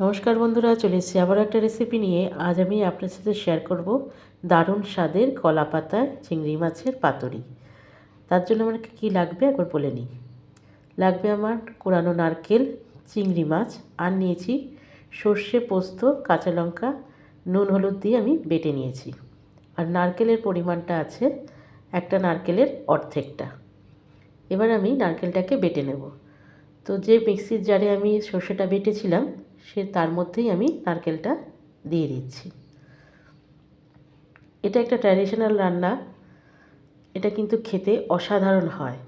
নমস্কার বন্ধুরা, চলে এসেছি আবার একটা রেসিপি নিয়ে। আজ আমি আপনার সাথে শেয়ার করব দারুণ স্বাদের কলা পাতায় চিংড়ি মাছের পাতুরি। তার জন্য আমার কী লাগবে একবার বলে নিই। লাগবে আমার কোরানো নারকেল, চিংড়ি মাছ, আর নিয়েছি সর্ষে পোস্ত, কাঁচা লঙ্কা, নুন হলুদ দিয়ে আমি বেটে নিয়েছি। আর নারকেলের পরিমাণটা আছে একটা নারকেলের অর্ধেকটা। এবার আমি নারকেলটাকে বেটে নেব। তো যে মিক্সির জারে আমি সর্ষেটা বেটেছিলাম সে তার মধ্যেই আমি নারকেলটা দিয়ে দিচ্ছি। এটা একটা ট্র্যাডিশনাল রান্না। এটা কিন্তু খেতে অসাধারণ হয়।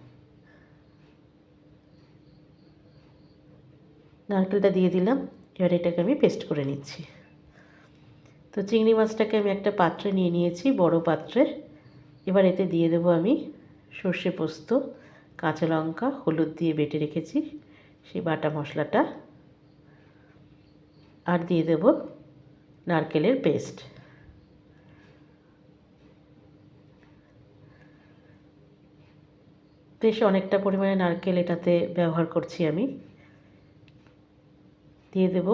নারকেলটা দিয়ে দিলাম, এবার এটাকে আমি পেস্ট করে নিচ্ছি। তো চিংড়ি মাছটাকে আমি একটা পাত্রে নিয়ে নিয়েছি, বড় পাত্রে। এবার এতে দিয়ে দেবো আমি সর্ষে পোস্ত, কাঁচা লঙ্কা, হলুদ দিয়ে বেটে রেখেছি। সেই বাটা মশলাটা আর দিয়ে দেব নারকেলের পেস্ট। বেশ অনেকটা পরিমাণে নারকেল এটাতে ব্যবহার করছি আমি। দিয়ে দেব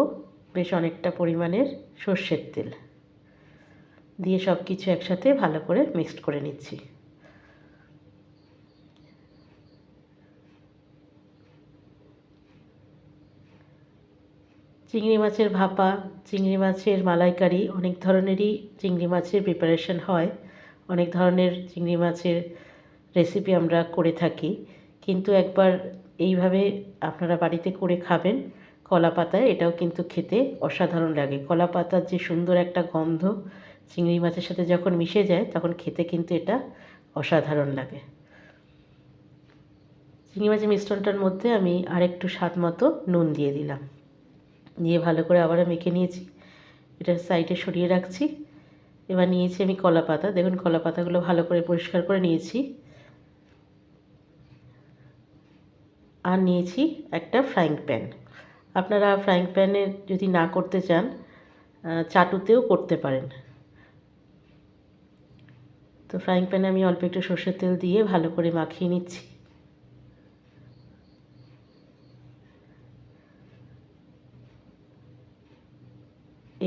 বেশ অনেকটা পরিমাণের সর্ষের তেল। দিয়ে সব কিছু একসাথে ভালো করে মিক্সড করে নিচ্ছি। চিংড়ি মাছের ভাপা, চিংড়ি মাছের মালাইকারি অনেক ধরনেরই চিংড়ি মাছের প্রিপারেশন হয়। অনেক ধরনের চিংড়ি মাছের রেসিপি আমরা করে থাকি। কিন্তু একবার এইভাবে আপনারা বাড়িতে করে খাবেন, কলা পাতায় এটাও কিন্তু খেতে অসাধারণ লাগে। কলা পাতার যে সুন্দর একটা গন্ধ চিংড়ি মাছের সাথে যখন মিশে যায়, তখন খেতে কিন্তু এটা অসাধারণ লাগে। চিংড়ি মাছের মিশ্রণটার মধ্যে আমি আরেকটু স্বাদ মতো নুন দিয়ে দিলাম। দিয়ে ভালো করে আবারও মেখে নিয়েছি। এটা সাইডে সরিয়ে রাখছি। এবার নিয়েছি আমি কলা পাতা। দেখুন, কলা পাতাগুলো ভালো করে পরিষ্কার করে নিয়েছি। আর নিয়েছি একটা ফ্রাইং প্যান আপনারা ফ্রাইং প্যানে যদি না করতে চান চাটুতেও করতে পারেন। তো ফ্রাইং প্যানে আমি অল্প একটু সর্ষের তেল দিয়ে ভালো করে মাখিয়ে নিচ্ছি।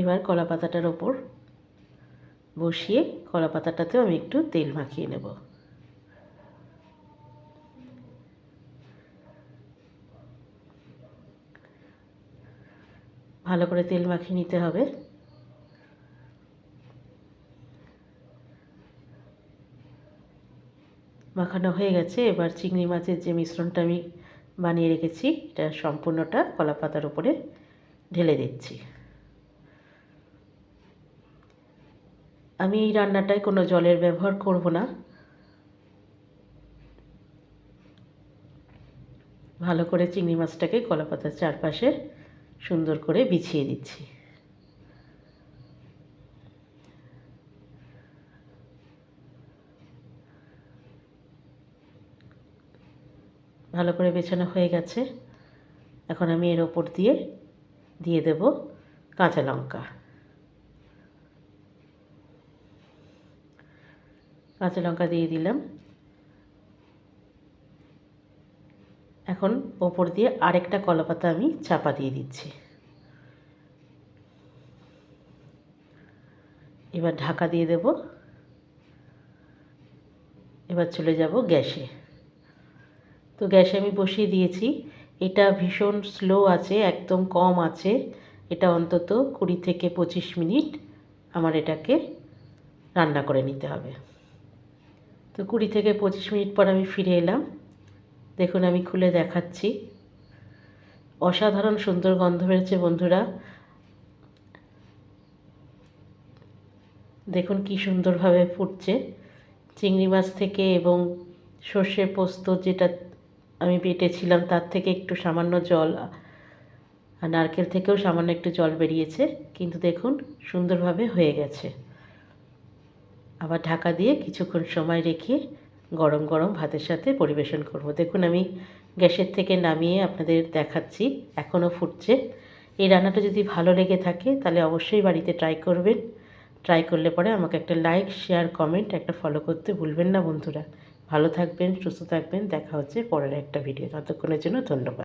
এবার কলা পাতাটার ওপর বসিয়ে কলা পাতাটাতেও আমি একটু তেল মাখিয়ে নেব। ভালো করে তেল মাখিয়ে নিতে হবে। মাখানো হয়ে গেছে। এবার চিংড়ি মাছের যে মিশ্রণটা আমি বানিয়ে রেখেছি, এটা সম্পূর্ণটা কলা পাতার উপরে ঢেলে দিচ্ছি। আমি এই রান্নাটায় কোনো জলের ব্যবহার করব না। ভালো করে চিংড়ি মাছটাকে কলা পাতার চারপাশে সুন্দর করে বিছিয়ে দিচ্ছি ভালো করে বেছানো হয়ে গেছে। এখন আমি এর ওপর দিয়ে দিয়ে দেব কাঁচা লঙ্কা। কাঁচা লঙ্কা দিয়ে দিলাম। এখন ওপর দিয়ে আরেকটা কলাপাতা আমি চাপা দিয়ে দিচ্ছি। এবার ঢাকা দিয়ে দেব। এবার চলে যাব গ্যাসে। তো গ্যাসে আমি বসিয়ে দিয়েছি। এটা ভীষণ স্লো আছে, একদম কম আছে। এটা অন্তত কুড়ি থেকে পঁচিশ মিনিট আমার এটাকে রান্না করে নিতে হবে। তো কুড়ি থেকে পঁচিশ মিনিট পর আমি ফিরে এলাম। দেখুন, আমি খুলে দেখাচ্ছি। অসাধারণ সুন্দর গন্ধ বেরোচ্ছে, বন্ধুরা। দেখুন কি সুন্দরভাবে ফুটছে। চিংড়ি মাছ থেকে এবং সর্ষে পোস্ত যেটা আমি বেটেছিলাম, তার থেকে একটু সামান্য জল আর নারকেল থেকেও সামান্য একটু জল বেরিয়েছে। কিন্তু দেখুন, সুন্দরভাবে হয়ে গেছে। আবার ঢাকা দিয়ে কিছুক্ষণ সময় রেখে গরম গরম ভাতের সাথে পরিবেশন করব। দেখুন, আমি গ্যাসের থেকে নামিয়ে আপনাদের দেখাচ্ছি, এখনও ফুটছে। এই রান্নাটা যদি ভালো লেগে থাকে, তাহলে অবশ্যই বাড়িতে ট্রাই করবেন। ট্রাই করলে পরে আমাকে একটা লাইক, শেয়ার, কমেন্ট, একটা ফলো করতে ভুলবেন না বন্ধুরা। ভালো থাকবেন, সুস্থ থাকবেন। দেখা হচ্ছে পরের একটা ভিডিও ততক্ষণের জন্য ধন্যবাদ।